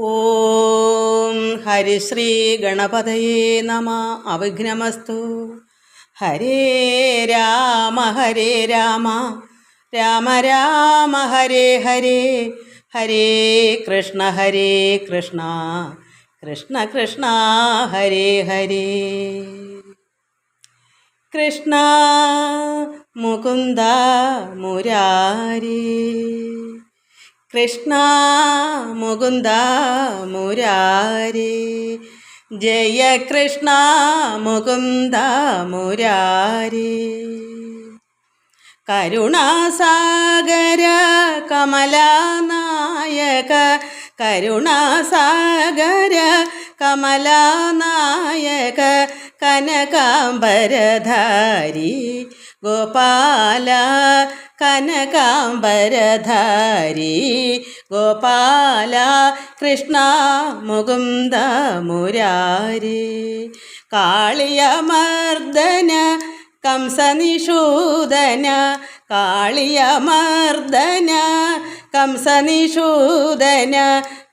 ഓം ഹരിശ്രീ ഗണപതയേ നമ. അവിഘ്നമസ്തു. ഹരേ രാമ ഹരേ രാമ. രാമ രാമ ഹരേ ഹരേ. ഹരേ കൃഷ്ണ ഹരേ കൃഷ്ണ. കൃഷ്ണ കൃഷ്ണ ഹരേ ഹരേ. കൃഷ്ണ മുകുന്ദ മുരാരി. കൃഷ്ണ മുകുന്ദ മുരാരി. ജയ കൃഷ്ണ മുകുന്ദ മുരാരി. കരുണാസാഗര കമലാനായക. കരുണാസാഗര കമലാനായക. കനകാംബരധാരി. ഗോപാല കനകാംബരധാരി ഗോപാല കൃഷ്ണ മുകുന്ദ മുരാരി കാളിയമർദ്ദന കംസനിഷൂദന കാളിയമർദ്ദന കംസനിഷൂദന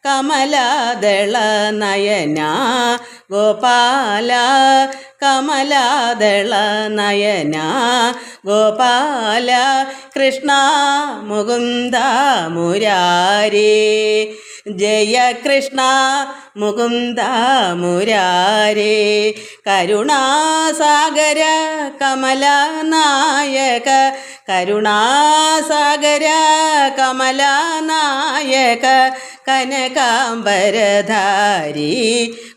കമലാദള നയന ഗോപാല കമലാദള നയന ഗോപാല കൃഷ്ണ മുകുന്ദ മുരാരേ ജയ കൃഷ്ണ മുകുന്ദ മുരാരേ കരുണാസാഗര കമലനായക കരുണാസാഗര കമലനായക കനകാംബരധാരി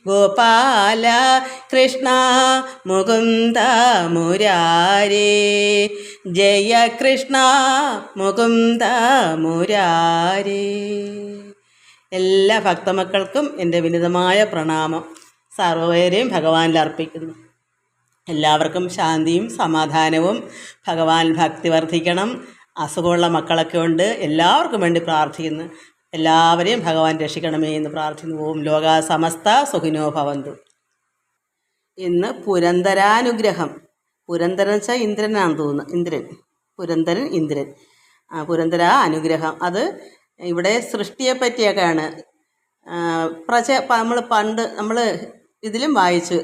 ഗോപാല കൃഷ്ണ മുകുന്ദ മുരാരേ. ജയ കൃഷ്ണ മുകുന്ദ മുരാരേ. എല്ലാ ഭക്തമക്കൾക്കും എന്റെ വിനിതമായ പ്രണാമം. സർവേരെയും ഭഗവാനിൽ അർപ്പിക്കുന്നു. എല്ലാവർക്കും ശാന്തിയും സമാധാനവും ഭഗവാൻ ഭക്തി വർദ്ധിക്കണം. അസുഖമുള്ള മക്കളൊക്കെ ഉണ്ട്. എല്ലാവർക്കും വേണ്ടി പ്രാർത്ഥിക്കുന്നു. എല്ലാവരെയും ഭഗവാൻ രക്ഷിക്കണമേ എന്ന് പ്രാർത്ഥിക്കുന്നു. ഓം ലോക സമസ്ത സുഖിനോ ഭവന്തു. ഇന്ന് പുരന്തരാനുഗ്രഹം. പുരന്തരൻ വെച്ചാൽ ഇന്ദ്രനാണെന്ന് തോന്നുന്നു. ഇന്ദ്രൻ. പുരന്തരൻ ഇന്ദ്രൻ. പുരന്തര അനുഗ്രഹം. അത് ഇവിടെ സൃഷ്ടിയെ പറ്റിയൊക്കെയാണ്. പ്രജ നമ്മൾ പണ്ട് നമ്മൾ ഇതിലും വായിച്ചു.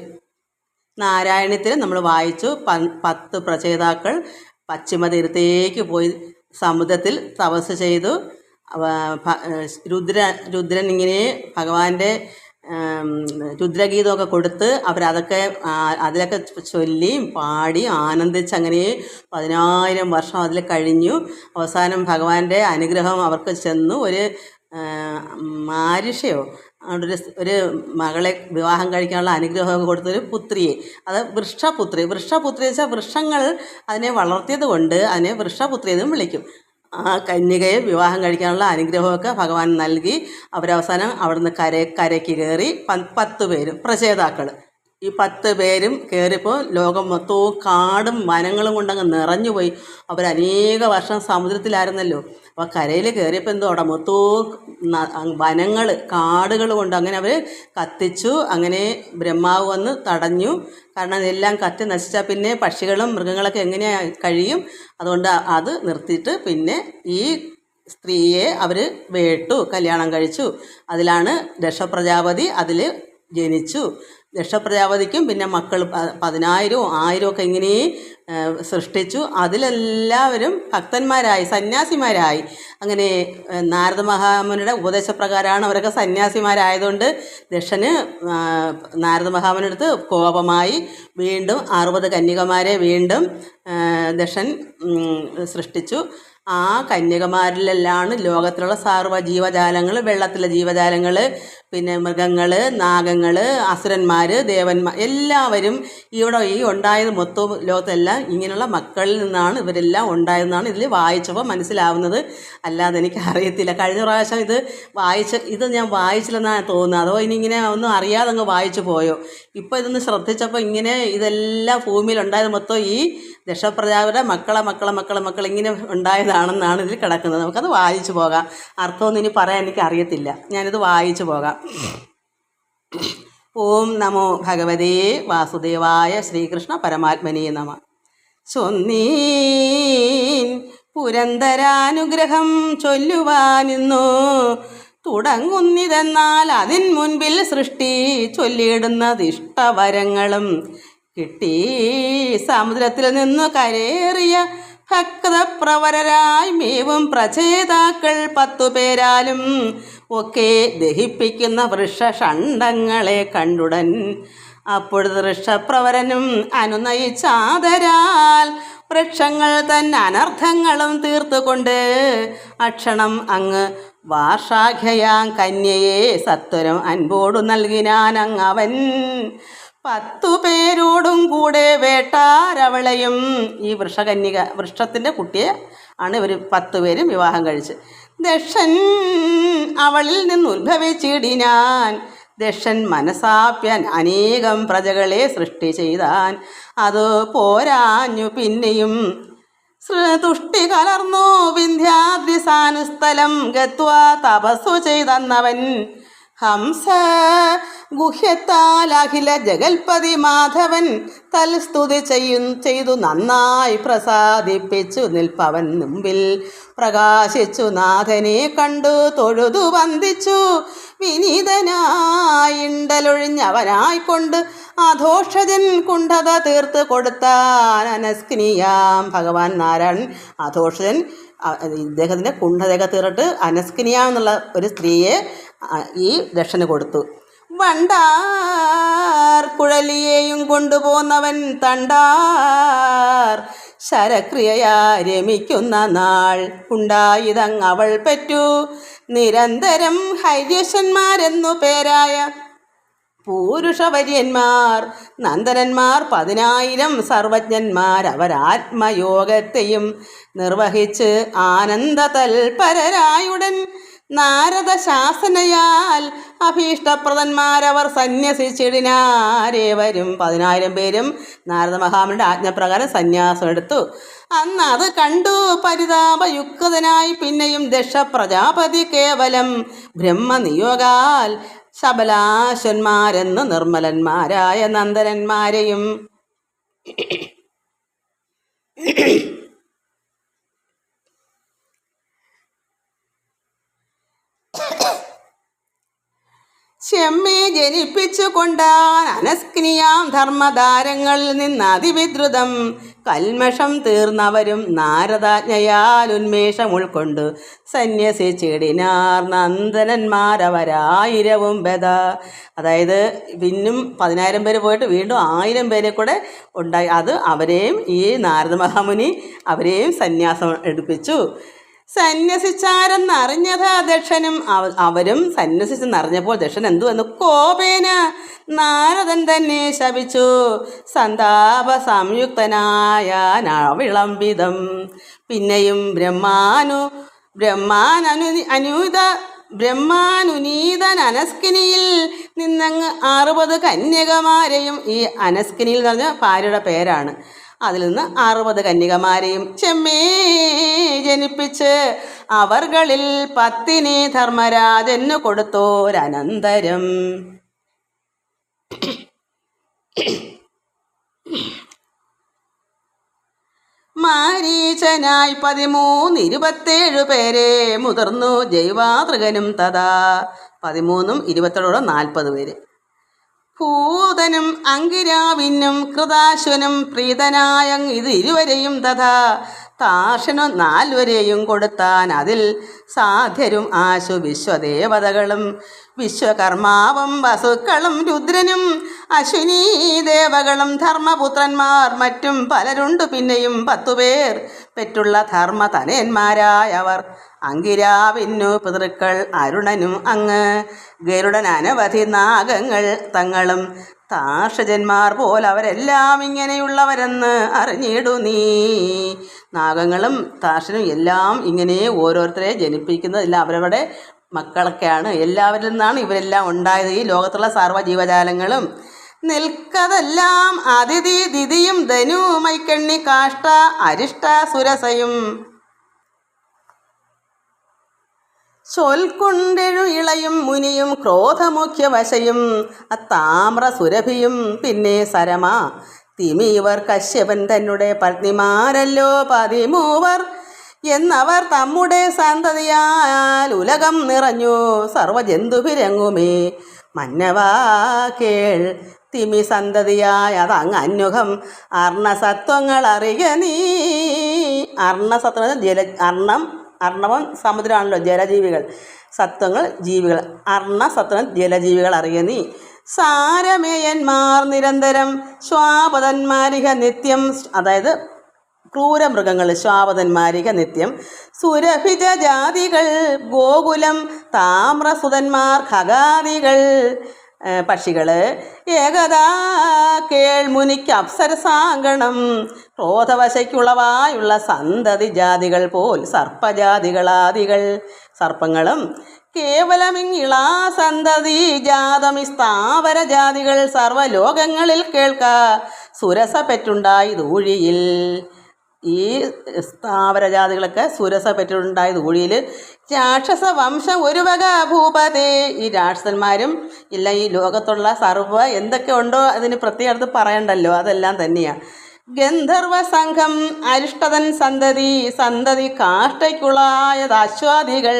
നാരായണത്തിലും നമ്മൾ വായിച്ചു. പ പത്ത് പ്രചേതാക്കൾ പശ്ചിമതീരത്തേക്ക് പോയി സമുദ്രത്തിൽ തപസ് ചെയ്തു. രുദ്ര രുദ്രൻ ഇങ്ങനെ ഭഗവാന്റെ രുദ്രഗീതമൊക്കെ കൊടുത്ത് അവരതൊക്കെ അതിലൊക്കെ ചൊല്ലി പാടി ആനന്ദിച്ച് അങ്ങനെ പതിനായിരം വർഷം അതിൽ കഴിഞ്ഞു. അവസാനം ഭഗവാന്റെ അനുഗ്രഹം അവർക്ക് ചെന്നു. ഒരു മാരിഷയോ ഒരു ഒരു മകളെ വിവാഹം കഴിക്കാനുള്ള അനുഗ്രഹമൊക്കെ കൊടുത്തൊരു പുത്രിയെ. അത് വൃക്ഷപുത്രി. വൃക്ഷപുത്രി വെച്ചാൽ വൃക്ഷങ്ങൾ അതിനെ വളർത്തിയത് കൊണ്ട് അതിനെ വൃക്ഷപുത്രി എന്നും വിളിക്കും. ആ കന്യകയെ വിവാഹം കഴിക്കാനുള്ള അനുഗ്രഹമൊക്കെ ഭഗവാൻ നൽകി. അവരവസാനം അവിടുന്ന് കര കരയ്ക്ക് കയറി പത്ത് പേരും പ്രചേതാക്കൾ ഈ പത്ത് പേരും കയറിയപ്പോൾ ലോകം മൊത്തവും കാടും വനങ്ങളും കൊണ്ടങ്ങ് നിറഞ്ഞുപോയി അവർ അനേക വർഷം സമുദ്രത്തിലായിരുന്നല്ലോ. അപ്പോൾ കരയിൽ കയറിയപ്പോൾ എന്തോ അവിടെ മൊത്തവും വനങ്ങൾ കാടുകൾ കൊണ്ട് അങ്ങനെ അവർ കത്തിച്ചു. അങ്ങനെ ബ്രഹ്മാവ് വന്ന് തടഞ്ഞു. കാരണം ഇതെല്ലാം കത്തി നശിച്ചാൽ പിന്നെ പക്ഷികളും മൃഗങ്ങളൊക്കെ എങ്ങനെ കഴിയും? അതുകൊണ്ട് അത് നിർത്തിയിട്ട് പിന്നെ ഈ സ്ത്രീയെ അവർ വേട്ടു കല്യാണം കഴിച്ചു. അതിലാണ് ദക്ഷപ്രജാപതി അതിൽ ജനിച്ചു. ദക്ഷപ്രജാപതിക്കും പിന്നെ മക്കൾ പതിനായിരവും ആയിരവും ഒക്കെ ഇങ്ങനെ സൃഷ്ടിച്ചു. അതിലെല്ലാവരും ഭക്തന്മാരായി സന്യാസിമാരായി. അങ്ങനെ നാരദ മഹാമുനിയുടെ ഉപദേശപ്രകാരമാണ് അവരൊക്കെ സന്യാസിമാരായതുകൊണ്ട് ദക്ഷന് നാരദ മഹാമുനടുത്ത് കോപമായി വീണ്ടും അറുപത് കന്യകമാരെ വീണ്ടും ദക്ഷൻ സൃഷ്ടിച്ചു. ആ കന്യകമാരിലെല്ലാം ലോകത്തിലുള്ള സർവ ജീവജാലങ്ങൾ വെള്ളത്തിലെ ജീവജാലങ്ങൾ പിന്നെ മൃഗങ്ങൾ നാഗങ്ങൾ അസുരന്മാർ ദേവന്മാർ എല്ലാവരും ഇവിടെ ഈ ഉണ്ടായത് മൊത്തവും ലോകത്തെല്ലാം ഇങ്ങനെയുള്ള മക്കളിൽ നിന്നാണ് ഇവരെല്ലാം ഉണ്ടായതെന്നാണ് ഇതിൽ വായിച്ചപ്പോൾ മനസ്സിലാവുന്നത്. അല്ലാതെ എനിക്ക് അറിയത്തില്ല. കഴിഞ്ഞ പ്രാവശ്യം ഇത് വായിച്ച ഇത് ഞാൻ വായിച്ചില്ലെന്നാണ് തോന്നുന്നത്. അതോ ഇനി ഇങ്ങനെ ഒന്നും അറിയാതെ അങ്ങ് വായിച്ചു പോയോ? ഇപ്പോൾ ഇതൊന്ന് ശ്രദ്ധിച്ചപ്പോൾ ഇങ്ങനെ ഇതെല്ലാം ഭൂമിയിൽ ഉണ്ടായത് മൊത്തം ഈ ദക്ഷപ്രജാപരുടെ മക്കളെ മക്കളെ മക്കളെ മക്കൾ ഇങ്ങനെ ഉണ്ടായതാണെന്നാണ് ഇതിൽ കിടക്കുന്നത്. നമുക്കത് വായിച്ചു പോകാം. അർത്ഥമൊന്നും ഇനി പറയാൻ എനിക്ക് അറിയത്തില്ല. ഞാനിത് വായിച്ചു പോകാം. ഓം നമോ ഭഗവതേ വാസുദേവായ ശ്രീകൃഷ്ണ പരമാത്മനേ നമ. ചൊന്നീൻ പുരന്തരാനുഗ്രഹം ചൊല്ലുവാനിന്നു. തുടങ്ങുന്നിതെന്നാൽ അതിൻ മുൻപിൽ സൃഷ്ടി ചൊല്ലിയിടുന്നത് ഇഷ്ടവരങ്ങളും കിട്ടി. സമുദ്രത്തിൽ നിന്നു കരേറിയ ഭക്തപ്രവരരായി മേവും പ്രചേതാക്കൾ പത്തു പേരാലും ഒക്കെ ദഹിപ്പിക്കുന്ന വൃക്ഷഷണ്ടങ്ങളെ കണ്ടുടൻ. അപ്പോഴത്തെ വൃക്ഷപ്രവരനും അനുനയിച്ചാതരാൽ വൃക്ഷങ്ങൾ തന്നെ അനർത്ഥങ്ങളും തീർത്തുകൊണ്ട് അക്ഷണം അങ്ങ് വാർഷാഖ്യയാം കന്യയെ സത്വരം അൻപോടു നൽകിനാൻ അങ്ങവൻ പത്തു പേരോടും കൂടെ വേട്ടാരവളയും. ഈ വൃഷകന്യക വൃക്ഷത്തിന്റെ കുട്ടിയെ ആണ് ഇവർ പത്തു പേരും വിവാഹം കഴിച്ച്. ദക്ഷൻ അവളിൽ നിന്ന് ഉത്ഭവിച്ചിടിനാൻ ദക്ഷൻ മനസാപ്യൻ അനേകം പ്രജകളെ സൃഷ്ടി ചെയ്താൻ. അത് പോരാഞ്ഞു പിന്നെയും തുഷ്ടി കലർന്നു വിന്ധ്യാദ്രിസാനുസ്ഥലം ഗത്വാ തപസ്സു ചെയ്തന്നവൻ. ഹംസ. ഗുഹ്യത്താൽ അഖില ജഗൽപതി മാധവൻ തൽസ്തുതി ചെയ്യും ചെയ്തു നന്നായി പ്രസാദിപ്പിച്ചു നിൽപ്പവൻ മുമ്പിൽ. പ്രകാശിച്ചു നാഥനെ കണ്ടു തൊഴുതു വന്ദിച്ചു. വിനീതനായിണ്ടലൊഴിഞ്ഞവനായിക്കൊണ്ട് അധോഷജൻ കുണ്ഠത തീർത്ത് കൊടുത്താൻ അനസ്കിനിയാം. ഭഗവാൻ നാരായണൻ അധോഷജൻ ഇദ്ദേഹത്തിന്റെ കുണ്ഠതയൊക്കെ തീർത്തിട്ട് അനസ്കിനിയ എന്നുള്ള ഒരു സ്ത്രീയെ ഈ ദക്ഷന് കൊടുത്തു. വണ്ടാർ കുഴലിയെയും കൊണ്ടുപോന്നവൻ തണ്ടാർ. ശരക്രിയയാ രമിക്കുന്ന നാൾ ഉണ്ടായിതങ് അവൾ പറ്റു. നിരന്തരം ഹൈര്യശന്മാരെന്നു പേരായ പൂരുഷവര്യന്മാർ നന്ദനന്മാർ പതിനായിരം സർവജ്ഞന്മാർ അവരാത്മയോഗത്തെയും നിർവഹിച്ച് ആനന്ദ തൽപരരായുടൻ നാരദ ശാസനയാൽ അഭീഷ്ടപ്രദന്മാരവർ സന്യസിച്ചിടിനാരേവരും പതിനായിരം പേരും നാരദ മഹാമുനിയുടെ ആജ്ഞപ്രകാരം സന്യാസം എടുത്തു അന്ന് അത് കണ്ടു. പരിതാപയുക്തനായി പിന്നെയും ദക്ഷ പ്രജാപതി കേവലം ബ്രഹ്മനിയോഗാൽ ശബലാശന്മാരെന്ന് നിർമ്മലന്മാരായ നന്ദനന്മാരെയും ചെമ്മെ ജനിപ്പിച്ചു കൊണ്ടാൻ അനസ്കിനിയാം ധർമ്മധാരങ്ങളിൽ നിന്ന് അതിവിദ്രുതം. കൽമഷം തീർന്നവരും നാരദാജ്ഞയാൽ ഉന്മേഷം ഉൾക്കൊണ്ട്. സന്യസിച്ചിടിനാർ നന്ദനന്മാരവരായിരവും ബദ. അതായത് പിന്നും പതിനായിരം പേര് പോയിട്ട് വീണ്ടും ആയിരം പേരെ കൂടെ ഉണ്ടായി. അത് അവരെയും ഈ നാരദ മഹാമുനി അവരെയും സന്യാസം എടുപ്പിച്ചു. സന്യസിച്ചാരെന്നറിഞ്ഞതാ ദക്ഷനും അവ- അവരും സന്യസിച്ചെന്നറിഞ്ഞപ്പോൾ ദക്ഷൻ എന്തു എന്ന് കോപേന നാരദൻ തന്നെ ശപിച്ചു. സന്താപ സംയുക്തനായ വിളംബിതം പിന്നെയും ബ്രഹ്മാനു ബ്രഹ്മാനു അനുത ബ്രഹ്മാനുനീതൻ അനസ്കിനിയിൽ നിന്നങ്ങ് അറുപത് കന്യകമാരെയും ഈ അനസ്കിനിയിൽ എന്ന് പറഞ്ഞ ഭാര്യയുടെ പേരാണ്. അതിൽ നിന്ന് അറുപത് കന്യകമാരെയും ചെമ്മേ ജനിപ്പിച്ച് അവർകളിൽ പത്തിനെ ധർമ്മരാജന് കൊടുത്തോരനന്തരം. മാരീചനായി പതിമൂന്ന് ഇരുപത്തേഴ് പേരെ മുതിർന്നു ജൈവാതൃകനും തഥാ. പതിമൂന്നും ഇരുപത്തേഴോടെ നാൽപ്പത് പേര്. ഭൂതനും അങ്കിരാവിനും കൃതാശ്വനും പ്രീതനായ ഇത് ഇരുവരെയും തഥാ. താഷനും നാൽവരെയും കൊടുത്താൻ അതിൽ സാധ്യരും ആശു വിശ്വദേവതകളും. വിശ്വകർമാവും വസുക്കളും രുദ്രനും അശ്വിനീ ദേവകളും ധർമ്മപുത്രന്മാർ മറ്റും പലരുണ്ട് പിന്നെയും പത്തുപേർ പെറ്റുള്ള ധർമ്മതനയന്മാരായവർ. അങ്കിരാവിന്നു പിതൃക്കൾ അരുണനും അങ്ങ് ഗരുഡൻ അനവധി നാഗങ്ങൾ തങ്ങളും താർഷജന്മാർ പോലവരെല്ലാം ഇങ്ങനെയുള്ളവരെന്ന് അറിഞ്ഞിടു നീ. നാഗങ്ങളും താർഷനും എല്ലാം ഇങ്ങനെ ഓരോരുത്തരെ ജനിപ്പിക്കുന്നതെല്ലാം അവരവരുടെ മക്കളൊക്കെയാണ്. എല്ലാവരിൽ നിന്നാണ് ഇവരെല്ലാം ഉണ്ടായത്. ഈ ലോകത്തുള്ള സർവ ജീവജാലങ്ങളും നിൽക്കതെല്ലാം അതിഥി ദിതിയും ധനു മൈക്കണ്ണി കാഷ്ട അരിഷ്ട സുരസയും. ചൊൽക്കൊണ്ടെഴു ഇളയും മുനിയും ക്രോധമുഖ്യവശയും അത്താമ്ര സുരഭിയും പിന്നെ സരമ. തിമിയവർ കശ്യപൻ തന്നെ പത്നിമാരല്ലോ പതിമൂവർ. എന്നവർ തമ്മുടെ സന്തതിയാൽ ഉലകം നിറഞ്ഞു സർവജന്തുഭിരങ്ങുമേ. മന്നവാ കേൾ തിമി സന്തതിയായ അതങ്ങ് അന്യുഖം അർണസത്വങ്ങൾ അറിയ നീ. അർണസത്വം ജല അർണം. അർണവം സമുദ്രമാണല്ലോ ജലജീവികൾ. സത്വങ്ങൾ ജീവികൾ. അർണ സത്വം ജലജീവികൾ അറിയ നീ. സാരമേയന്മാർ നിരന്തരം സ്വാപതന്മാരിക നിത്യം. അതായത് ക്രൂരമൃഗങ്ങൾ ശ്വാപതന്മാരിക നിത്യം. സുരഭിജ ജാതികൾ ഗോകുലം താമ്രസുതന്മാർ ഖഗാദികൾ. പക്ഷികൾ ഏകദാ കേൾമുനിക്ക് അപ്സരസാങ്കണം. ക്രോധവശയ്ക്കുളവായുള്ള സന്തതി ജാതികൾ പോൽ സർപ്പജാതികളാദികൾ. സർപ്പങ്ങളും കേവലമിങ്ങിളാ സന്തതി ജാതമി സ്ഥാവര ജാതികൾ സർവലോകങ്ങളിൽ കേൾക്ക സുരസ പെറ്റുണ്ടായി ഊഴിയിൽ ഈ സ്ഥാവരജാതികളൊക്കെ സുരസ പെറ്റുണ്ടായത് ഊഴിയിൽ രാക്ഷസ വംശം ഒരു വക ഭൂപതേ. ഈ രാക്ഷസന്മാരും ഇല്ല ഈ ലോകത്തുള്ള സർവ എന്തൊക്കെ ഉണ്ടോ അതിന് പ്രത്യേകം അടുത്ത് പറയണ്ടല്ലോ. അതെല്ലാം തന്നെയാണ് ഗന്ധർവ സംഘം അരിഷ്ടതൻ സന്തതി സന്തതി കാഷ്ടയ്ക്കുള്ളായ അശ്വാദികൾ.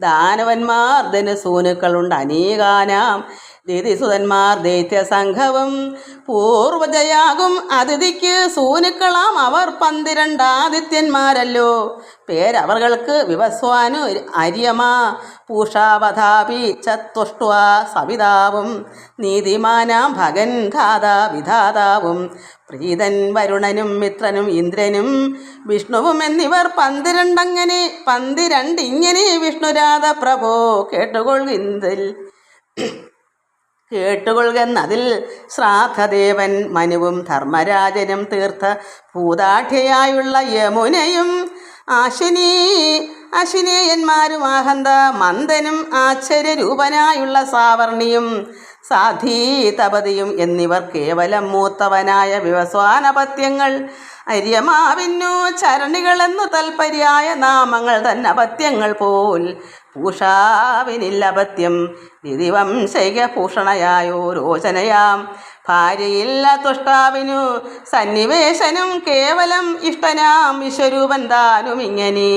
ദാനവന്മാർ ധനുസൂനുക്കളുണ്ട് അനേകാനാം. ദിതിസുതന്മാർ ദൈത്യസംഘവും പൂർവജയാകും അതിഥിക്ക് സൂനുക്കളാം അവർ പന്തിരണ്ടാദിത്യന്മാരല്ലോ. പേരവർക്ക് വിവസ്വാനു അര്യമാ. പൂഷാവധാപി ചത്തുഷ്ട്വ സവിതാവും. നീതിമാനാം ഭഗൻ ധാതാ വിധാതാവും. പ്രീതൻ വരുണനും മിത്രനും ഇന്ദ്രനും വിഷ്ണുവും എന്നിവർ പന്തിരണ്ടങ്ങനെ പന്തിരണ്ടിങ്ങനെ വിഷ്ണുരാധ പ്രഭോ കേട്ടുകൊള്ളിന്തിൽ കേട്ടുകൊള്ളുന്നതിൽ ശ്രാദ്ധദേവൻ മനുവും ധർമ്മരാജനും തീർത്ഥ ഭൂതാഠ്യയായുള്ള യമുനയും ആശിനി അശിനേയന്മാരും ആഹന്ത മന്ദനും ആശ്ചര്യരൂപനായുള്ള സാവർണിയും സാധീതപതിയും എന്നിവർ കേവലം മൂത്തവനായ വിവസ്വാനപത്യങ്ങൾ. അര്യമാവിന്നു ചരണികളെന്നു തൽപര്യായ നാമങ്ങൾ തന്നെ തന്നപത്യങ്ങൾ പോൽ പൂഷാവിനില്ലപത്യം ദിദിവംശൈക ഭൂഷണയായോ രോചനയാം ഭാര്യയില്ല തുഷ്ടാവിനു സന്നിവേശനും കേവലം ഇഷ്ടനാം. വിശ്വരൂപൻ താനും ഇങ്ങനെ.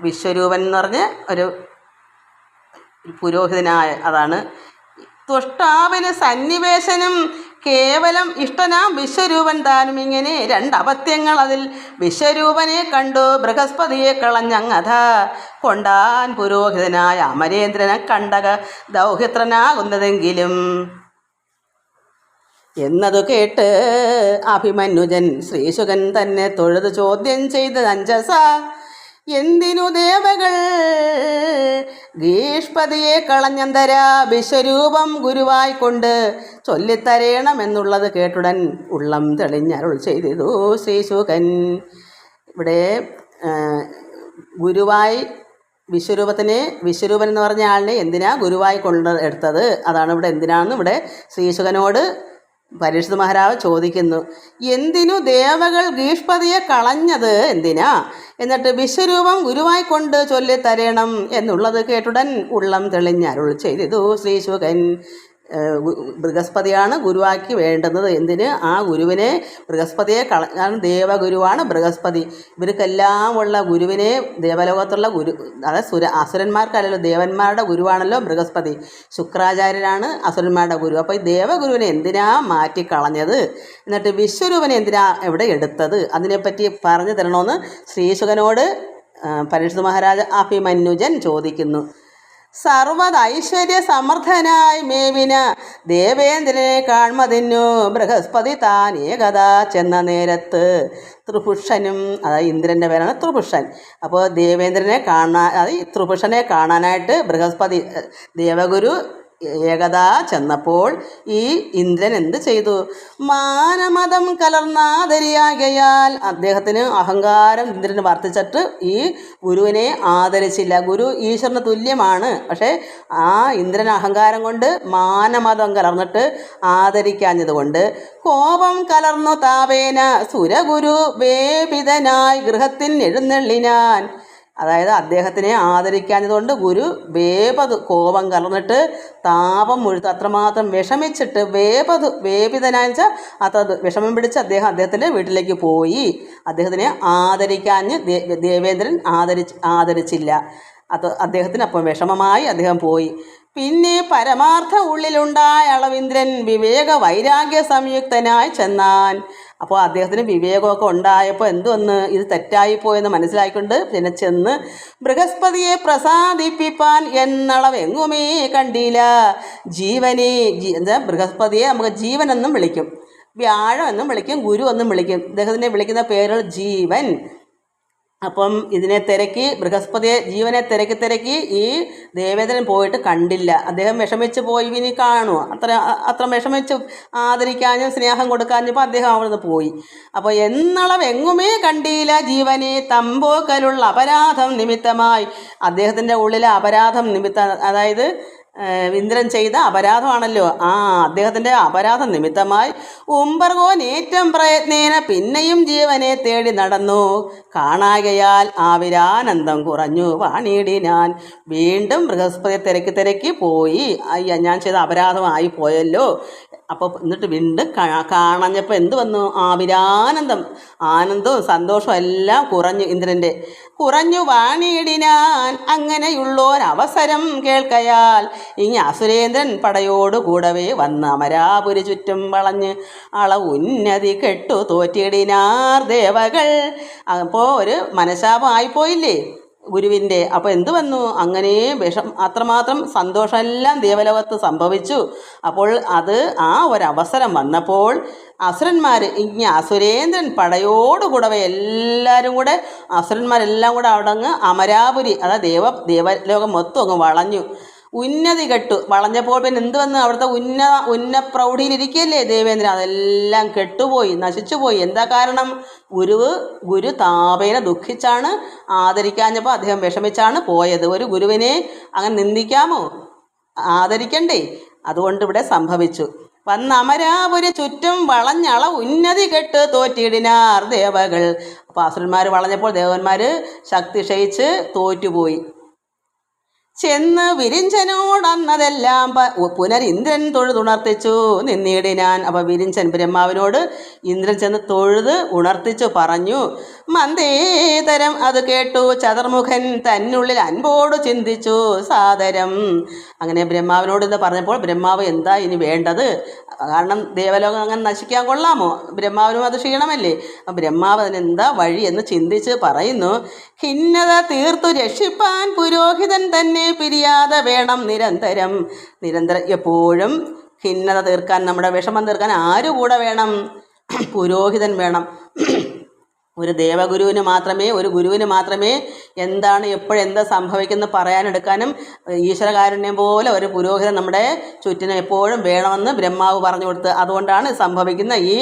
വിശ്വരൂപൻ എന്ന് പറഞ്ഞ് ഒരു പുരോഹിതനായ അതാണ്. തുഷ്ടാവിന് സന്നിവേശനും കേവലം ഇഷ്ടനാം വിശ്വരൂപൻ താനും ഇങ്ങനെ രണ്ടപത്യങ്ങൾ അതിൽ. വിശ്വരൂപനെ കണ്ടു ബൃഹസ്പതിയെ കളഞ്ഞങ്ങഥ കൊണ്ടാൻ പുരോഹിതനായ അമരേന്ദ്രനെ കണ്ടക ദൗഹിത്രനാകുന്നതെങ്കിലും. എന്നതു കേട്ട് അഭിമന്യുജൻ ശ്രീശുകൻ തന്നെ തൊഴുത് ചോദ്യം ചെയ്ത് അഞ്ജസ എന്തിനു ദേവകൾ? ഗീഷ്പതിയെ കളഞ്ഞന്തര വിശ്വരൂപം ഗുരുവായിക്കൊണ്ട് ചൊല്ലിത്തരേണമെന്നുള്ളത് കേട്ടുടൻ ഉള്ളം തെളിഞ്ഞരുൾ ചെയ്തിതു ശ്രീശുഖൻ ഇവിടെ ഗുരുവായി വിശ്വരൂപത്തിനെ വിശ്വരൂപൻ എന്ന് പറഞ്ഞ ആളിനെ എന്തിനാ ഗുരുവായി കൊണ്ട് എടുത്തത്? അതാണ് ഇവിടെ എന്തിനാണെന്ന് ഇവിടെ ശ്രീശുകനോട് പരീക്ഷിത് മഹാരാവ് ചോദിക്കുന്നു എന്തിനു ദേവകൾ ഗീഷ്പതിയെ കളഞ്ഞത്? എന്തിനാ? എന്നിട്ട് വിശ്വരൂപം ഗുരുവായി കൊണ്ട് ചൊല്ലി തരേണം എന്നുള്ളത് കേട്ടുടൻ ഉള്ളം തെളിഞ്ഞാരുൾ ചെയ്തു ശ്രീശുഖൻ ബൃഹസ്പതിയാണ് ഗുരുവാക്കി വേണ്ടുന്നത്. എന്തിന്? ആ ഗുരുവിനെ ബൃഹസ്പതിയെ കള കാരണം ദേവഗുരുവാണ് ബൃഹസ്പതി. ഇവർക്കെല്ലാം ഉള്ള ഗുരുവിനെ ദേവലോകത്തുള്ള ഗുരു അതായത് സുര അസുരന്മാർക്കല്ലല്ലോ ദേവന്മാരുടെ ഗുരുവാണല്ലോ ബൃഹസ്പതി. ശുക്രാചാര്യനാണ് അസുരന്മാരുടെ ഗുരു. അപ്പോൾ ഈ ദേവഗുരുവിനെ എന്തിനാ മാറ്റിക്കളഞ്ഞത്? എന്നിട്ട് വിശ്വരൂപനെ എന്തിനാ എവിടെ എടുത്തത്? അതിനെപ്പറ്റി പറഞ്ഞു തരണമെന്ന് ശ്രീശുഖനോട് പരീക്ഷിത് മഹാരാജ അഭിമന്യുജൻ ചോദിക്കുന്നു. സർവതൈശ്വര്യ സമർത്ഥനായി മേവിന ദേവേന്ദ്രനെ കാൺമതിന്നു ബൃഹസ്പതി താൻ ഏകദാ ചെന്ന നേരത്ത്. ത്രിപുഷനും അതായത് ഇന്ദ്രന്റെ പേരാണ് ത്രിപുഷൻ അപ്പോൾ ദേവേന്ദ്രനെ കാണാൻ അതായത് ത്രിപുഷനെ കാണാനായിട്ട് ബൃഹസ്പതി ദേവഗുരു ഏകദാ ചെന്നപ്പോൾ ഈ ഇന്ദ്രൻ എന്ത് ചെയ്തു? മാനമതം കലർന്നാദരിയാകയാൽ അദ്ദേഹത്തിന് അഹങ്കാരം ഇന്ദ്രന് വർദ്ധിച്ചിട്ട് ഈ ഗുരുവിനെ ആദരിച്ചില്ല. ഗുരു ഈശ്വരന് തുല്യമാണ്. പക്ഷേ ആ ഇന്ദ്രൻ അഹങ്കാരം കൊണ്ട് മാനമതം കലർന്നിട്ട് ആദരിക്കാഞ്ഞതുകൊണ്ട് കോപം കലർന്നു താപേന സുരഗുരു വേപിതനായി ഗൃഹത്തിൽ എഴുന്നള്ളിനാൻ. അതായത് അദ്ദേഹത്തിനെ ആദരിക്കാഞ്ഞതുകൊണ്ട് ഗുരു വേപത് കോപം കലർന്നിട്ട് താപം മുഴുത്ത് അത്രമാത്രം വിഷമിച്ചിട്ട് വേപത് വേപിതനായ വെച്ചാൽ അത്ര വിഷമം പിടിച്ച് അദ്ദേഹം അദ്ദേഹത്തിന്റെ വീട്ടിലേക്ക് പോയി. അദ്ദേഹത്തിനെ ആദരിക്കാഞ്ഞ് ദേവേന്ദ്രൻ ആദരിച്ച് ആദരിച്ചില്ല. അത് അദ്ദേഹത്തിന് അപ്പം വിഷമമായി അദ്ദേഹം പോയി. പിന്നെ പരമാർത്ഥ ഉള്ളിലുണ്ടായ അളവിന്ദ്രൻ വിവേക വൈരാഗ്യ സംയുക്തനായി ചെന്നാൻ. അപ്പോൾ അദ്ദേഹത്തിന് വിവേകമൊക്കെ ഉണ്ടായപ്പോൾ എന്തുവന്ന്? ഇത് തെറ്റായി പോയെന്ന് മനസ്സിലായിക്കൊണ്ട് പിന്നെ ചെന്ന് ബൃഹസ്പതിയെ പ്രസാദിപ്പിപ്പാൻ എന്നളവെങ്ങുമേ കണ്ടില്ല. ജീവനെ ജീ എന്താ ബൃഹസ്പതിയെ നമുക്ക് ജീവനെന്നും വിളിക്കും. വ്യാഴം എന്നും വിളിക്കും ഗുരു എന്നും വിളിക്കും. അദ്ദേഹത്തിനെ വിളിക്കുന്ന പേരുകൾ ജീവൻ. അപ്പം ഇതിനെ തിരക്കി ബൃഹസ്പതിയെ ജീവനെ തിരക്കി തിരക്കി ഈ ദേവേന്ദ്രൻ പോയിട്ട് കണ്ടില്ല. അദ്ദേഹം വിഷമിച്ച് പോയി ഇനി കാണുമോ അത്ര അത്ര വിഷമിച്ച് ആദരിക്കാനും സ്നേഹം കൊടുക്കാഞ്ഞപ്പോൾ അദ്ദേഹം അവിടുന്ന് പോയി. അപ്പോൾ എന്നളവ് എങ്ങുമേ കണ്ടില്ല ജീവനെ തമ്പോക്കലുള്ള അപരാധം നിമിത്തമായി. അദ്ദേഹത്തിന്റെ ഉള്ളിലെ അപരാധം നിമിത്തം അതായത് ഇന്ദ്രൻ ചെയ്ത അപരാധമാണല്ലോ. ആ അദ്ദേഹത്തിന്റെ അപരാധം നിമിത്തമായി ഉംബർഗോൻ ഏറ്റവും പ്രയത്നേന പിന്നെയും ജീവനെ തേടി നടന്നു. കാണാകയാൽ ആവിരാനന്ദം കുറഞ്ഞു. വാണിയിടിനാൻ വീണ്ടും ബൃഹസ്പതി തിരക്കി തിരക്കി പോയി. അയ്യ ഞാൻ ചെയ്ത അപരാധമായി പോയല്ലോ. അപ്പോൾ എന്നിട്ട് വീണ്ടും കാണഞ്ഞപ്പോൾ എന്ത് വന്നു? ആവിരാനന്ദം ആനന്ദവും സന്തോഷവും എല്ലാം കുറഞ്ഞു ഇന്ദ്രന്റെ കുറഞ്ഞു വാണിയിടിനാൻ അങ്ങനെയുള്ളോരവസരം കേൾക്കയാൽ ഇനി അസുരേന്ദ്രൻ പടയോട് കൂടവേ വന്ന് അമരാപുരി ചുറ്റും വളഞ്ഞ് അള ഉന്നതി കെട്ടു തോറ്റിടിനാർ ദേവകൾ. അപ്പോൾ ഒരു മനശാപമായിപ്പോയില്ലേ ഗുരുവിന്റെ. അപ്പോൾ എന്ത് വന്നു? അങ്ങനെ വിഷം അത്രമാത്രം സന്തോഷമെല്ലാം ദേവലോകത്ത് സംഭവിച്ചു. അപ്പോൾ അത് ആ ഒരവസരം വന്നപ്പോൾ അസുരന്മാർ ഇങ്ങനെ അസുരേന്ദ്രൻ പടയോടുകൂടവേ എല്ലാവരും കൂടെ അസുരന്മാരെല്ലാം കൂടെ അവിടെ അങ്ങ് അമരാപുരി അതായത് ദേവ ദേവലോകം മൊത്തം അങ്ങ് വളഞ്ഞു. ഉന്നതി കെട്ടു വളഞ്ഞപ്പോൾ പിന്നെ എന്ത് വന്ന്? അവിടുത്തെ ഉന്ന ഉന്ന പ്രൗഢിയിലിരിക്കുകയല്ലേ ദേവേന്ദ്രൻ? അതെല്ലാം കെട്ടുപോയി നശിച്ചുപോയി. എന്താ കാരണം? ഗുരുവ് ഗുരു താപേനെ ദുഃഖിച്ചാണ് ആദരിക്കാഞ്ഞപ്പോൾ അദ്ദേഹം വിഷമിച്ചാണ് പോയത്. ഒരു ഗുരുവിനെ അങ്ങനെ നിന്ദിക്കാമോ? ആദരിക്കണ്ടേ? അതുകൊണ്ട് ഇവിടെ സംഭവിച്ചു. വന്ന അമരാപുരി ചുറ്റും വളഞ്ഞള ഉന്നതി കെട്ട് തോറ്റിടിനാർ ദേവകൾ. അപ്പോൾ അസുരന്മാർ വളഞ്ഞപ്പോൾ ദേവന്മാർ ശക്തി ക്ഷയിച്ച് തോറ്റുപോയി. ചെന്ന് വിരിഞ്ചനോടന്നതെല്ലാം പുനരിന്ദ്രൻ തൊഴുതുണർത്തിച്ചു. നിന്നിടിനാൻ അപ്പോൾ വിരിഞ്ചൻ ബ്രഹ്മാവിനോട് ഇന്ദ്രൻ ചെന്ന് തൊഴുത് ഉണർത്തിച്ചു പറഞ്ഞു. മന്ദേതരം അത് കേട്ടു. ചതുർമുഖൻ തന്നുള്ളിൽ അൻപോട് ചിന്തിച്ചു. സാദരം. അങ്ങനെ ബ്രഹ്മാവിനോട് ഇത് പറഞ്ഞപ്പോൾ ബ്രഹ്മാവ് എന്താ ഇനി വേണ്ടത്? കാരണം ദേവലോകം അങ്ങനെ നശിക്കാൻ കൊള്ളാമോ? ബ്രഹ്മാവിനും അത് ക്ഷീണമല്ലേ? ബ്രഹ്മാവ് അതിനെന്താ വഴി എന്ന് ചിന്തിച്ച് പറയുന്നു. ഖിന്നത തീർത്തു രക്ഷിപ്പാൻ പുരോഹിതൻ തന്നെ പിരിയാതെ വേണം നിരന്തരം. നിരന്തരം എപ്പോഴും ഖിന്നത തീർക്കാൻ നമ്മുടെ വിഷമം തീർക്കാൻ ആര് കൂടെ വേണം? പുരോഹിതൻ വേണം. ഒരു ദേവഗുരുവിന് മാത്രമേ ഒരു ഗുരുവിന് മാത്രമേ എന്താണ് എപ്പോഴെന്താ സംഭവിക്കുന്നത് പറയാനെടുക്കാനും ഈശ്വരകാരുണ്യം പോലെ ഒരു പുരോഹിതൻ നമ്മുടെ ചുറ്റിനെ എപ്പോഴും വേണമെന്ന് ബ്രഹ്മാവ് പറഞ്ഞു കൊടുത്ത് അതുകൊണ്ടാണ് സംഭവിക്കുന്ന ഈ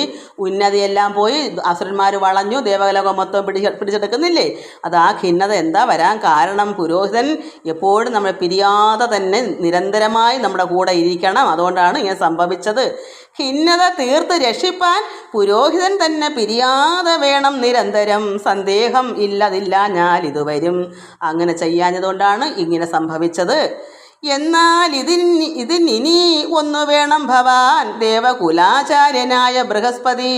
ഉന്നതിയെല്ലാം പോയി അസുരന്മാർ വളഞ്ഞു ദേവലോകം മൊത്തം പിടിച്ച് പിടിച്ചെടുക്കുന്നില്ലേ? അത് ആ ഖിന്നത എന്താ വരാൻ കാരണം? പുരോഹിതൻ എപ്പോഴും നമ്മൾ പിരിയാതെ തന്നെ നിരന്തരമായി നമ്മുടെ കൂടെ ഇരിക്കണം. അതുകൊണ്ടാണ് ഇങ്ങനെ സംഭവിച്ചത്. ഖിന്നത തീർത്ത് രക്ഷിപ്പാൻ പുരോഹിതൻ തന്നെ പിരിയാതെ വേണം നിരന്തരം. സന്ദേഹം ഇല്ലതില്ല ഞാൻ ഇത് വരും അങ്ങനെ ചെയ്യാഞ്ഞതുകൊണ്ടാണ് ഇങ്ങനെ സംഭവിച്ചത്. എന്നാൽ ഇതിന് ഇതിനി ഒന്നു വേണം ഭവാൻ. ദേവകുലാചാര്യനായ ബൃഹസ്പതി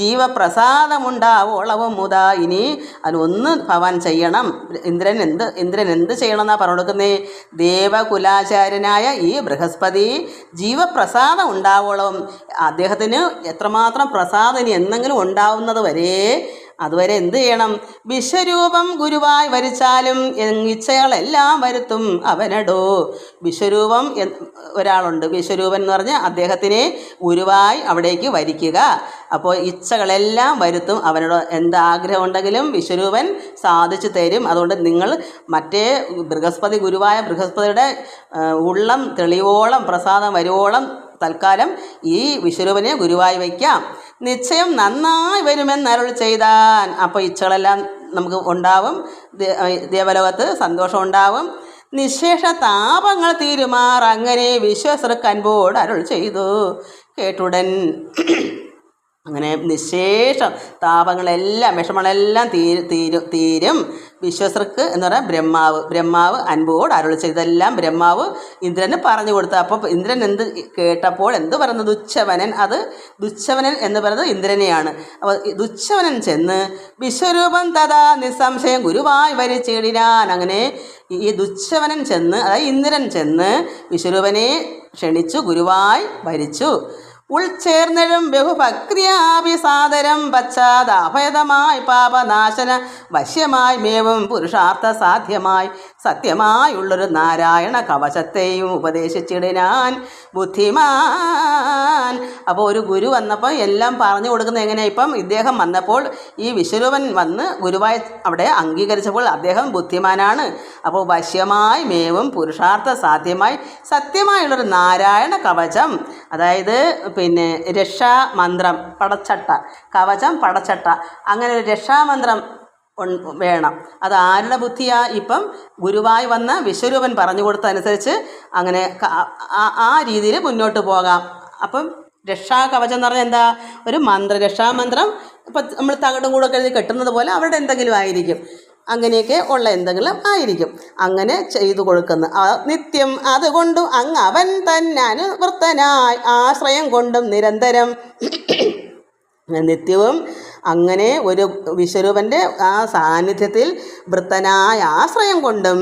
ജീവപ്രസാദമുണ്ടാവോളവും മുതാ. ഇനി അതിനൊന്ന് ഭവാൻ ചെയ്യണം. ഇന്ദ്രൻ എന്ത് ഇന്ദ്രൻ എന്ത് ചെയ്യണമെന്നാണ് പറഞ്ഞു കൊടുക്കുന്നത് ദേവകുലാചാര്യനായ ഈ ബൃഹസ്പതി ജീവപ്രസാദം ഉണ്ടാവോളവും അദ്ദേഹത്തിന് എത്രമാത്രം പ്രസാദം ഇനി എന്തെങ്കിലും ഉണ്ടാവുന്നത് വരെ അതുവരെ എന്ത് ചെയ്യണം? വിശ്വരൂപം ഗുരുവായി വരിച്ചാലും എങ്ങിച്ചയാളെല്ലാം വരുത്തും അവനടോ. വിശ്വരൂപം ഒരാളുണ്ട്. വിശ്വരൂപൻ എന്ന് പറഞ്ഞാൽ അദ്ദേഹത്തിനെ ഗുരുവായി അവിടേക്ക് വരിക്കുക. അപ്പോൾ ഇച്ഛകളെല്ലാം വരുത്തും അവനോട്. എന്താഗ്രഹം ഉണ്ടെങ്കിലും വിശ്വരൂപൻ സാധിച്ചു തരും. അതുകൊണ്ട് നിങ്ങൾ മറ്റേ ബൃഹസ്പതി ഗുരുവായ ബൃഹസ്പതിയുടെ ഉള്ളം തെളിവോളം പ്രസാദം വരുവോളം തൽക്കാലം ഈ വിശ്വരൂപനെ ഗുരുവായി വയ്ക്കാം. നിശ്ചയം നന്നായി വരുമെന്ന് അരുൾ ചെയ്താൻ. അപ്പോൾ ഇച്ഛകളെല്ലാം നമുക്ക് ഉണ്ടാവും. ദേവലോകത്ത് സന്തോഷം ഉണ്ടാവും. നിശേഷ താപങ്ങൾ തീരുമാർ അങ്ങനെ വിശ്വസൃക്കൻപോട് അരുൾ ചെയ്തു. കേട്ടുടൻ അങ്ങനെ നിശേഷം താപങ്ങളെല്ലാം വിഷമങ്ങളെല്ലാം തീരും തീരും. തീരും വിശ്വസൃക്ക് എന്ന് പറഞ്ഞാൽ ബ്രഹ്മാവ് ബ്രഹ്മാവ് അൻപോട് അരുൾ ചെയ്തെല്ലാം ബ്രഹ്മാവ് ഇന്ദ്രന് പറഞ്ഞു കൊടുത്തു അപ്പോൾ ഇന്ദ്രൻ എന്ത് കേട്ടപ്പോൾ എന്ത് പറയുന്നു ദുച്ഛവനൻ അത് ദുച്ഛവനൻ എന്ന് പറയുന്നത് ഇന്ദ്രനെയാണ്. അപ്പോൾ ദുച്ഛവനൻ ചെന്ന് വിശ്വരൂപം തഥാ നിസ്സംശയം ഗുരുവായി വരിച്ചിടിനാൻ അങ്ങനെ ഈ ദുച്ഛവനൻ ചെന്ന് അതായത് ഇന്ദ്രൻ ചെന്ന് വിശ്വരൂപനെ ക്ഷണിച്ചു ഗുരുവായി ഭരിച്ചു ഉൾച്ചേർന്നഴും ബഹുഭക്രിയാഭിസാദരം പശ്ചാത് അഭേദമായി പാപനാശന വശ്യമായി മേവും പുരുഷാർത്ഥ സാധ്യമായി സത്യമായുള്ളൊരു നാരായണ കവചത്തെയും ഉപദേശിച്ചിടിനാൻ ബുദ്ധിമാൻ. അപ്പോൾ ഒരു ഗുരു വന്നപ്പോൾ എല്ലാം പറഞ്ഞു കൊടുക്കുന്നത് എങ്ങനെയാണ് ഇപ്പം ഇദ്ദേഹം വന്നപ്പോൾ ഈ വിശ്വരൂപൻ വന്ന് ഗുരുവായി അവിടെ അംഗീകരിച്ചപ്പോൾ അദ്ദേഹം ബുദ്ധിമാനാണ്. അപ്പോൾ വശ്യമായി മേവും പുരുഷാർത്ഥ സാധ്യമായി സത്യമായുള്ളൊരു നാരായണ കവചം. അതായത് പിന്നെ രക്ഷാമന്ത്രം പടച്ചട്ട കവചം പടച്ചട്ട. അങ്ങനെ ഒരു രക്ഷാമന്ത്രം വേണം. അത് ആരുടെ ബുദ്ധിയാ? ഇപ്പം ഗുരുവായി വന്ന വിശ്വരൂപൻ പറഞ്ഞു കൊടുത്തതനുസരിച്ച് അങ്ങനെ ആ- രീതിയിൽ മുന്നോട്ട് പോകാം. അപ്പം രക്ഷാ കവചം എന്ന് പറഞ്ഞാൽ എന്താ? ഒരു മന്ത്രം രക്ഷാമന്ത്രം. ഇപ്പം നമ്മൾ തകടും കൂടെ എഴുതി കെട്ടുന്നത് പോലെ അവരുടെ എന്തെങ്കിലും ആയിരിക്കും. അങ്ങനെയൊക്കെ ഉള്ള എന്തെങ്കിലും ആയിരിക്കും. അങ്ങനെ ചെയ്തു കൊടുക്കുന്നു. നിത്യം അതുകൊണ്ടും അങ്ങ് അവൻ തന്നെ അനുവൃത്തനായി ആശ്രയം കൊണ്ടും നിരന്തരം നിത്യവും അങ്ങനെ ഒരു വിശ്വരൂപന്റെ ആ സാന്നിധ്യത്തിൽ വൃത്തനായ ആശ്രയം കൊണ്ടും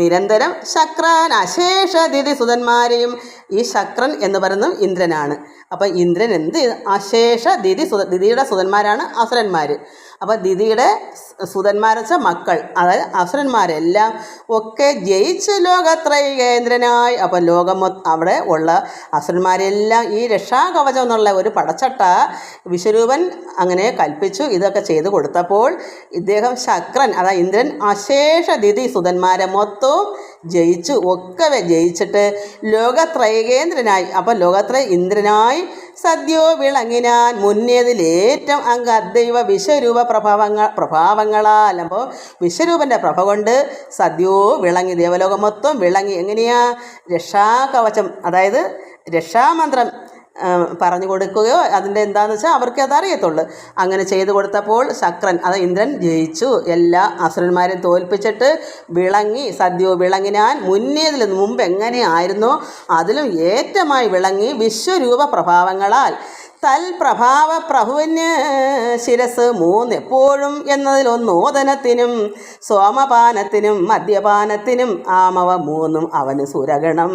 നിരന്തരം ശക്രൻ അശേഷ ദിതി സുതന്മാരെയും ഈ ശക്രൻ എന്ന് പറയുന്നത് ഇന്ദ്രനാണ്. അപ്പം ഇന്ദ്രൻ എന്ത് അശേഷ ദിതി സുത ദിതിയുടെ സുതന്മാരാണ് അസുരന്മാർ അപ്പോൾ ദിതിയുടെ സുതന്മാരച്ച മക്കൾ അതായത് അസുരന്മാരെല്ലാം ഒക്കെ ജയിച്ച് ലോകത്രൈകേന്ദ്രനായി. അപ്പോൾ ലോകം അവിടെ ഉള്ള അസുരന്മാരെല്ലാം ഈ രക്ഷാകവചം എന്നുള്ള ഒരു പടച്ചട്ട വിശ്വരൂപൻ അങ്ങനെ കൽപ്പിച്ചു ഇതൊക്കെ ചെയ്തു കൊടുത്തപ്പോൾ ഇദ്ദേഹം ശക്രൻ അതായത് ഇന്ദ്രൻ അശേഷ ദിതി സുതന്മാരെ മൊത്തവും ജയിച്ചു ഒക്കെ ജയിച്ചിട്ട് ലോകത്രയകേന്ദ്രനായി അപ്പം ലോകത്രയ ഇന്ദ്രനായി സദ്യോ വിളങ്ങിനാൻ മുന്നേതിലേറ്റം അങ്ങ് അദ്ദൈവ വിശ്വരൂപ പ്രഭാവങ്ങൾ പ്രഭാവങ്ങളാൽ. അപ്പോൾ വിശ്വരൂപന്റെ പ്രഭ കൊണ്ട് സദ്യോ വിളങ്ങി ദേവലോകം മൊത്തം വിളങ്ങി. എങ്ങനെയാ? രക്ഷാകവചം അതായത് രക്ഷാമന്ത്രം പറഞ്ഞു കൊടുക്കുകയോ അതിന്റെ എന്താണെന്ന് വെച്ചാൽ അവർക്ക് അതറിയത്തുള്ളൂ അങ്ങനെ ചെയ്തു കൊടുത്തപ്പോൾ ശക്രൻ അത് ഇന്ദ്രൻ ജയിച്ചു. എല്ലാ അസുരന്മാരെയും തോൽപ്പിച്ചിട്ട് വിളങ്ങി സദ്യോ വിളങ്ങിനാൻ മുന്നേതിൽ മുമ്പ് എങ്ങനെയായിരുന്നോ? അതിലും ഏറ്റമായി വിളങ്ങി വിശ്വരൂപ പ്രഭാവങ്ങളാൽ. തൽപ്രഭാവ പ്രഭുവിന് ശിരസ് മൂന്നെപ്പോഴും എന്നതിൽ എന്നതിലൊന്ന് ഓദനത്തിനും സോമപാനത്തിനും മദ്യപാനത്തിനും ആമവ മൂന്നും അവന് സുരഗണം.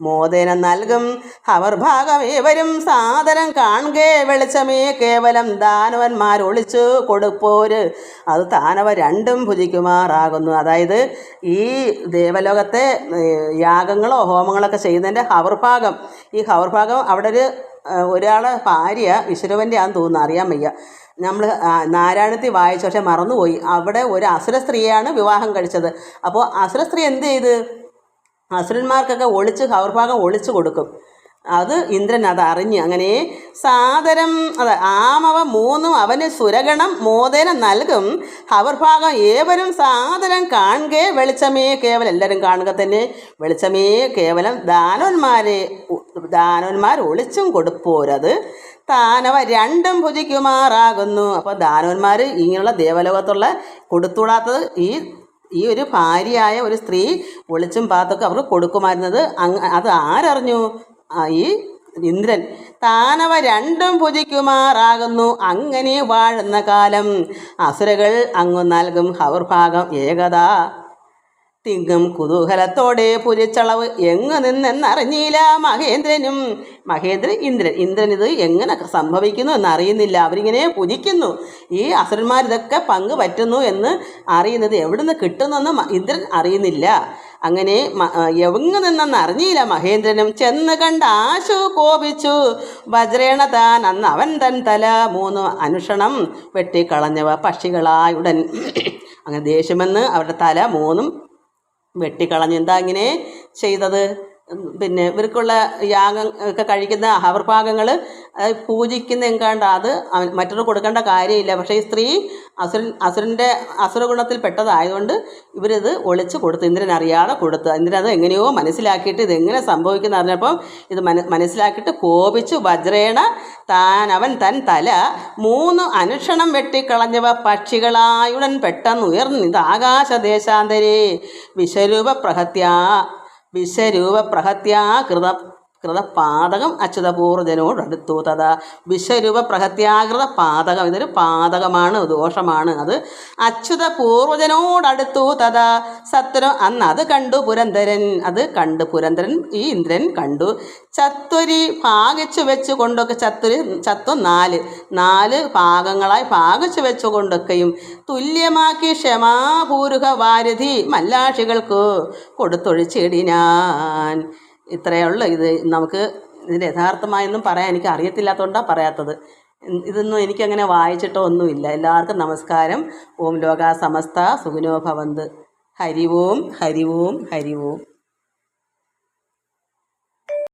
മോദനം നൽകും. അവർ ഭാഗമേവരും സാദരം കാണുകേ വെളിച്ചമേ. കേവലം ദാനവന്മാർ ഒളിച്ചു കൊടുപ്പോര്. അത് താനവ രണ്ടും ഭുജിക്കുമാറാകുന്നു. അതായത് ഈ ദേവലോകത്തെ യാഗങ്ങളോ ഹോമങ്ങളൊക്കെ ചെയ്യുന്നതിന്റെ ഹവർഭാഗം ഈ ഹവർഭാഗം അവിടെ ഒരു ഒരാളെ ഭാര്യ വിശ്വരൂപന്റെ ആണെന്ന് തോന്നുന്നു അറിയാൻ വയ്യ. നമ്മൾ നാരായണത്തിൽ വായിച്ചു പക്ഷെ മറന്നുപോയി. അവിടെ ഒരു അസുര സ്ത്രീയാണ് വിവാഹം കഴിച്ചത്. അപ്പോൾ അസുര സ്ത്രീ എന്ത് ചെയ്ത്? അസുരന്മാർക്കൊക്കെ ഒളിച്ച് ഹൗർഭാഗം ഒളിച്ചു കൊടുക്കും. അത് ഇന്ദ്രൻ അത് അറിഞ്ഞ് അങ്ങനെ സാദരം അതെ ആമവ മൂന്നും അവന് സുരഗണം മോദനം നൽകും. ഹവർഭാഗം ഏവരും സാദരം കാണുകേ വെളിച്ചമേ കേവലം എല്ലാവരും കാണുക തന്നെ വെളിച്ചമേ കേവലം. ദാനോന്മാരെ ദാനോന്മാർ ഒളിച്ചും കൊടുപ്പോരത്. താനവ രണ്ടും ഭുജിക്കുമാറാകുന്നു. അപ്പോൾ ദാനോന്മാർ ഇങ്ങനെയുള്ള ദേവലോകത്തുള്ള കൊടുത്തുകൂടാത്തത് ഈ ഈ ഒരു ഭാര്യയായ ഒരു സ്ത്രീ ഒളിച്ചും പാത്തൊക്കെ അവർക്ക് കൊടുക്കുമായിരുന്നത് അത് ആരറിഞ്ഞു? ഈ ഇന്ദ്രൻ. താനവ രണ്ടും ഭുജിക്കുമാറാകുന്നു അങ്ങനെ വാഴുന്ന കാലം അസുരകൾ അങ്ങു നൽകും ഹവർഭാഗം ഏകത. തിങ്ങും കുതൂഹലത്തോടെ പുരിച്ചളവ് എങ്ങു നിന്നെന്നറിഞ്ഞില്ല മഹേന്ദ്രനും. മഹേന്ദ്രൻ ഇന്ദ്രൻ. ഇന്ദ്രൻ ഇത് എങ്ങനെ സംഭവിക്കുന്നു എന്നറിയുന്നില്ല. അവരിങ്ങനെ പുജിക്കുന്നു. ഈ അസുരന്മാരിതൊക്കെ പങ്ക് പറ്റുന്നു എന്ന് അറിയുന്നത് എവിടുന്ന് കിട്ടുന്നെന്ന് ഇന്ദ്രൻ അറിയുന്നില്ല. അങ്ങനെ എവങ്ങ് നിന്നെന്ന് അറിഞ്ഞില്ല മഹേന്ദ്രനും. ചെന്ന് കണ്ട ആശു കോപിച്ചു വജ്രേണ താൻ അന്ന് അവൻ തൻ തല മൂന്ന് അനുഷണം വെട്ടിക്കളഞ്ഞവ പക്ഷികളായുടൻ അങ്ങനെ ദേഷ്യമെന്ന് അവരുടെ തല മൂന്നും വെട്ടിക്കളഞ്ഞ്. എന്താ ഇങ്ങനെ ചെയ്തത്? പിന്നെ ഇവർക്കുള്ള യാഗം ഒക്കെ കഴിക്കുന്ന ഹവർഭാഗങ്ങൾ പൂജിക്കുന്ന എങ്കാണ്ട് അത് മറ്റൊരു കൊടുക്കേണ്ട കാര്യമില്ല. പക്ഷേ ഈ സ്ത്രീ അസുരൻ അസുരന്റെ അസുരഗുണത്തിൽ പെട്ടതായതുകൊണ്ട് ഇവരിത് ഒളിച്ച് കൊടുത്തു ഇന്ദ്രൻ അറിയാതെ കൊടുത്തു ഇന്ദ്രൻ അത് എങ്ങനെയോ മനസ്സിലാക്കിയിട്ട് ഇതെങ്ങനെ സംഭവിക്കുന്ന അറിഞ്ഞപ്പം ഇത് മന മനസ്സിലാക്കിയിട്ട് കോപിച്ചു വജ്രേണ താൻ അവൻ തൻ തല മൂന്ന് അനുക്ഷണം വെട്ടിക്കളഞ്ഞവ പക്ഷികളായുടൻ പെട്ടെന്ന് ഉയർന്നിത് ആകാശദേശാന്തരേ വിശ്വരൂപ പ്രഹത്യാ വിശ്വരൂപ പ്രഹത്യാ കൃത കൃതപാതകം അച്യുതപൂർജനോടടുത്തു. തഥ വിശ്വരൂപ പ്രഹത്യാകൃത പാതകം ഇതൊരു പാതകമാണ് ദോഷമാണ്. അത് അച്യുത പൂർവജനോടടുത്തു തഥ സത്വരം അന്ന് അത് കണ്ടു പുരന്തരൻ അത് കണ്ടു പുരന്തരൻ ഈ ഇന്ദ്രൻ കണ്ടു. ചത്വരി ഭാഗിച്ചു വെച്ചു കൊണ്ടൊക്കെ ചത്വരി ചത്വം നാല്. നാല് ഭാഗങ്ങളായി ഭാഗിച്ചു കൊണ്ടൊക്കെയും തുല്യമാക്കി ക്ഷമാപൂരുക വാരധി മല്ലാഷികൾക്ക് കൊടുത്തൊഴിച്ചിടിനാൻ. ഇത്രയേ ഉള്ളൂ. ഇത് നമുക്ക് ഇതിന്റെ യഥാർത്ഥമായൊന്നും പറയാൻ എനിക്ക് അറിയത്തില്ലാത്തതുകൊണ്ടാണ് പറയാത്തത്. ഇതൊന്നും എനിക്കങ്ങനെ വായിച്ചിട്ടോ ഒന്നുമില്ല. എല്ലാവർക്കും നമസ്കാരം. ഓം ലോക സമസ്ത സുഖിനോ ഭവന്ത്. ഹരി ഓം ഹരി ഓം ഹരി ഓം.